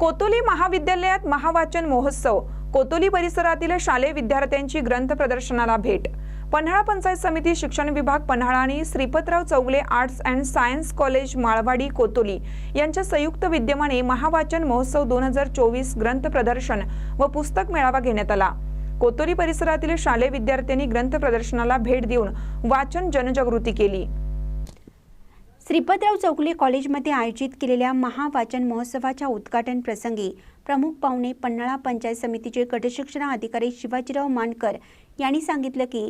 कोतोली महाविद्यालयात महावाचन महोत्सव. कोतोली परिसरातील शालेय विद्यार्थ्यांची ग्रंथ प्रदर्शनाला भेट. पन्हाळा पंचायत समिती शिक्षण विभाग पन्हाळा आणि Shripatrao Chougale arts and science college Malwadi Kotoli यांच्या संयुक्त विद्यमाने महावाचन महोत्सव दोन हजार चोवीस ग्रंथ प्रदर्शन व पुस्तक मेळावा घेण्यात आला. कोतोली परिसरातील शालेय विद्यार्थ्यांनी ग्रंथ प्रदर्शनाला भेट देऊन वाचन जनजागृती केली. श्रीपतराव चौकले कॉलेजमध्ये आयोजित केलेल्या महावाचन महोत्सवाच्या उद्घाटन प्रसंगी प्रमुख पाहुणे पन्हाळा पंचायत समितीचे गटशिक्षण अधिकारी शिवाजीराव मानकर यांनी सांगितलं की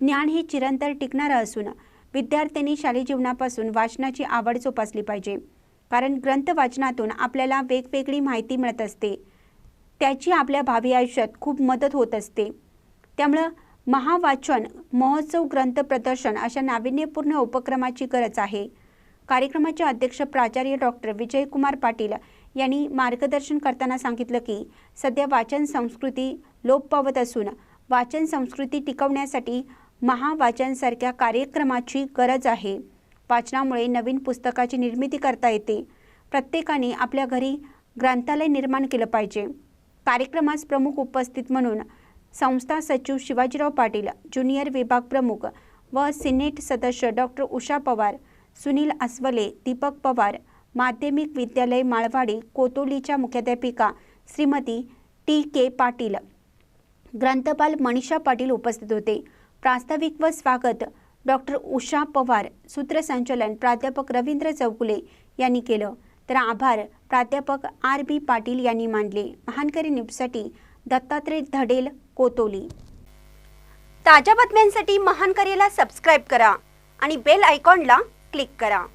ज्ञान हे चिरंतर टिकणारं असून विद्यार्थ्यांनी शालेय जीवनापासून वाचनाची आवड जोपासली पाहिजे. कारण ग्रंथ वाचनातून आपल्याला वेगवेगळी माहिती मिळत असते. त्याची आपल्या भावी आयुष्यात खूप मदत होत असते. त्यामुळं महावाचन महोत्सव ग्रंथ प्रदर्शन अशा नाविन्यपूर्ण उपक्रमाची गरज आहे. कार्यक्रमाचे अध्यक्ष प्राचार्य डॉक्टर विजयकुमार पाटील यांनी मार्गदर्शन करताना सांगितलं की सध्या वाचन संस्कृती लोप पावत असून वाचन संस्कृती टिकवण्यासाठी महावाचनसारख्या कार्यक्रमाची गरज आहे. वाचनामुळे नवीन पुस्तकाची निर्मिती करता येते. प्रत्येकाने आपल्या घरी ग्रंथालय निर्माण केलं पाहिजे. कार्यक्रमास प्रमुख उपस्थित म्हणून संस्था सचिव शिवाजीराव पाटील ज्युनियर विभाग प्रमुख व सिनेट सदस्य डॉक्टर उषा पवार सुनील अस्वले दीपक पवार माध्यमिक विद्यालय माळवाडी कोतोलीच्या मुख्याध्यापिका श्रीमती टी के पाटील. ग्रंथपाल मनीषा पाटील उपस्थित होते. प्रास्ताविक व स्वागत डॉक्टर उषा पवार सूत्रसंचालन प्राध्यापक रवींद्र चौगुले यांनी केलं. तर आभार प्राध्यापक आर बी पाटील यांनी मानले. महानकरी न्यूजसाठी दत्तात्रय धडेल कोतोली. ताज्या बातम्यांसाठी महानकरीला सबस्क्राईब करा आणि बेल आयकॉनला क्लिक करा.